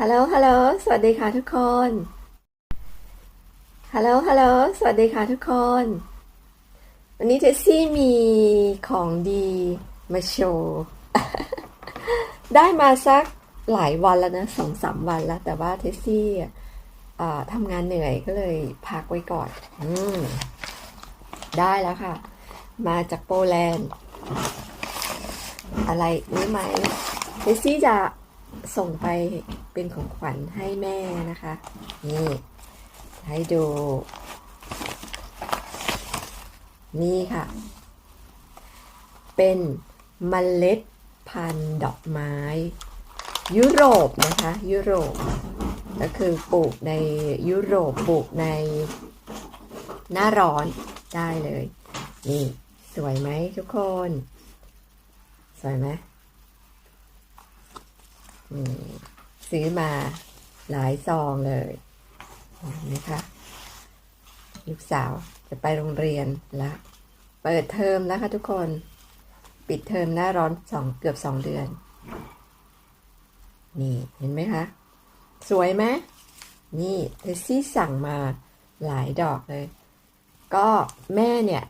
ฮัลโหล ฮัลโหล สวัสดีค่ะทุกคน ฮัลโหล ฮัลโหล สวัสดีค่ะทุกคน วันนี้เทสซี่มีของดีมาโชว์ ได้มาสักหลายวันแล้วนะสองสามวันแล้ว แต่ว่าเทสซี่อ่าทำงานเหนื่อยก็เลยพักไว้ก่อนอืมได้แล้วค่ะ มาจากโปแลนด์ อะไรรู้ไหมเทสซี่จะส่งไป เป็นของขวัญให้แม่นะคะ นี่ ให้ดู นี่ค่ะ เป็นเมล็ดพันธุ์ดอกไม้ ยุโรปนะคะ ยุโรปก็คือปลูกในยุโรปปลูกในหน้าร้อนได้เลย นี่ สวยไหมทุกคน สวยไหมอืม ซื้อมาหลายซองเลยเห็นะคะลูกสาวจะไปโรงเรียนแล้วเปิดเทอมแล้วค่ะทุกคน ปิดเทอมหน้าร้อนสองเกือบสองเดือน นี่เห็นไหมคะ สวยไหมนี่เทซี่สั่งมาหลายดอกเลย ก็แม่เนี่ย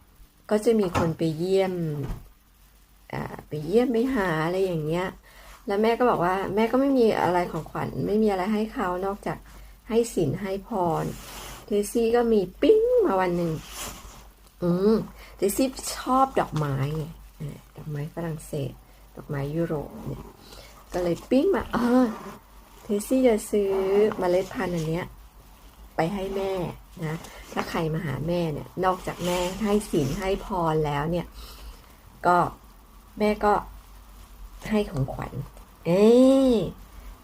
ก็จะมีคนไปเยี่ยม ไปเยี่ยมไปหาอะไรอย่างเงี้ย แล้วแม่ก็บอกว่า แม่ก็ไม่มีอะไรของขวัญไม่มีอะไรให้เขานอกจากให้สินให้พรเทสซี่ก็มีปิ้งมาวันหนึ่งอืมเทสซี่ชอบดอกไม้ไงดอกไม้ฝรั่งเศส ดอกไม้ยุโรปเนี่ย ก็เลยปิ้งมาเออเทสซี่จะซื้อเมล็ดพันธุ์อันเนี้ยไปให้แม่นะ ถ้าใครมาหาแม่เนี่ย นอกจากแม่ให้สินให้พรแล้วเนี่ย ก็แม่ก็ให้ของขวัญ เอ้ย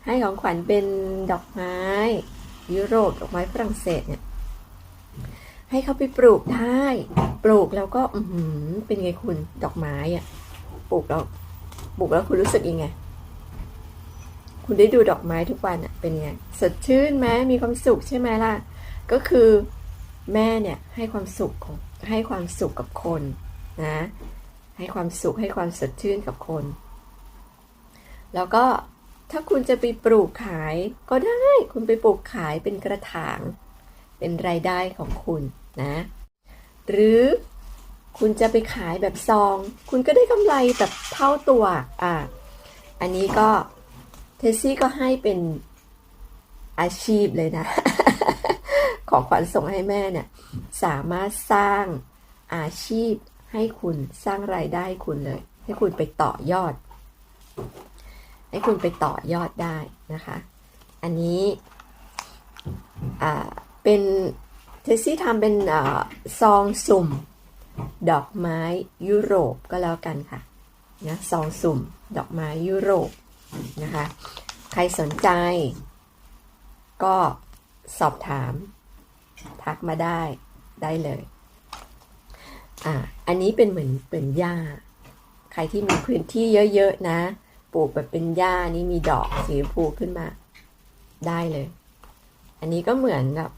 ให้ของขวัญเป็นดอกไม้ยุโรปดอกไม้ฝรั่งเศสเนี่ยให้เขาไปปลูกได้ปลูกแล้วก็อืเป็นไงคุณดอกไม้อะปลูกแล้วปลูกแล้วคุณรู้สึกยังไง คุณได้ดูดอกไม้ทุกวันอะเป็นไงสดชื่นไหมมีความสุขใช่ไหมล่ะ ก็คือแม่เนี่ยให้ความสุขของให้ความสุขกับคนนะ ให้ความสุขให้ความสดชื่นกับคน แล้วก็ถ้าคุณจะไปปลูกขายก็ได้คุณไปปลูกขายเป็นกระถาง เป็นรายได้ของคุณนะ หรือคุณจะไปขายแบบซอง คุณก็ได้กำไรแบบเท่าตัวอะอันนี้ก็เทสซี่ก็ให้เป็นอาชีพเลยนะ ของขวัญส่งให้แม่เนี่ยสามารถสร้างอาชีพให้คุณสร้างรายได้ให้คุณเลย ให้คุณไปต่อยอด ให้คุณไปต่อยอดได้นะคะ อันนี้เป็นเทสซี่ทำเป็นอซองสุ่ม ดอกไม้ยุโรปก็แล้วกันค่ะนะซองสุ่ม ดอกไม้ยุโรปนะคะ ใครสนใจ ก็สอบถาม ทักมาได้ได้เลยอ่าอันนี้เป็นเหมือนเป็นหญ้า ใครที่มีพื้นที่เยอะ ๆ นะ ปลูกแบบเป็นหญ้านี่มีดอกสีชมพูขึ้นมา ได้เลย อันนี้ก็เหมือนแบบ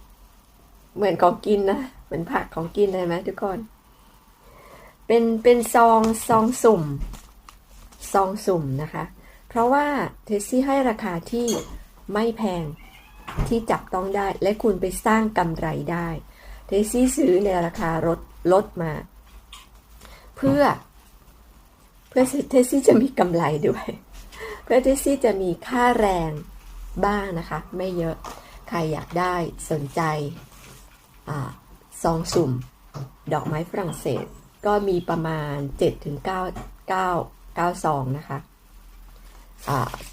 เหมือนของกินนะ เหมือนผักของกินเลยไหมทุกคน เป็นเป็นซองซองสุ่ม ซองสุ่มนะคะ เพราะว่าเทสซี่ให้ราคาที่ไม่แพงที่จับต้องได้และคุณไปสร้างกำไรได้เทสซี่ซื้อในราคาลดลดมา เพื่อ เพื่อเทสซี่จะมีกำไรด้วย เพื่อเทสซี่จะมีค่าแรงบ้างนะคะ ไม่เยอะใครอยากได้สนใจอซองสุ่ม ดอกไม้ฝรั่งเศส ก็มีประมาณ 7-9 9 9ซองนะคะ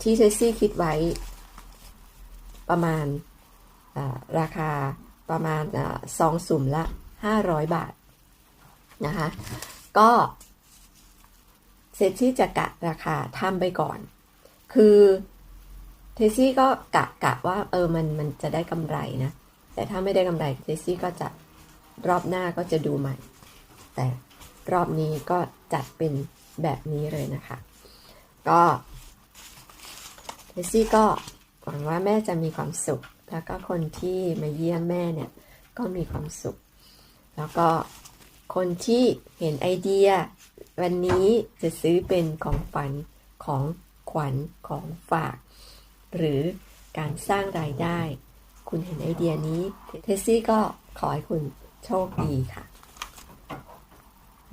ที่เทสซี่คิดไว้ประมาณราคาประมาณซองสุ่มละ 500 บาทนะคะ ก็เซตที่จะกะราคาทำไปก่อน คือเทซี่ก็กะกะว่าเออมันมันจะได้กำไรนะ แต่ถ้าไม่ได้กำไรเทซี่ก็จะรอบหน้าก็จะดูใหม่ แต่รอบนี้ก็จัดเป็นแบบนี้เลยนะคะ ก็เทซี่ก็หวังว่าแม่จะมีความสุข แล้วก็คนที่มาเยี่ยมแม่เนี่ยก็มีความสุข แล้วก็คนที่เห็นไอเดีย วันนี้จะซื้อเป็นของฝันของ ขวัญของฝาก หรือการสร้างรายได้ คุณเห็นไอเดียนี้เทสซี่ก็ขอให้คุณโชคดีค่ะ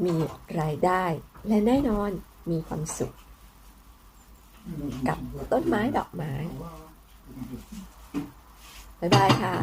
มีรายได้และแน่นอนมีความสุข กับต้นไม้ดอกไม้ บ๊ายบายค่ะ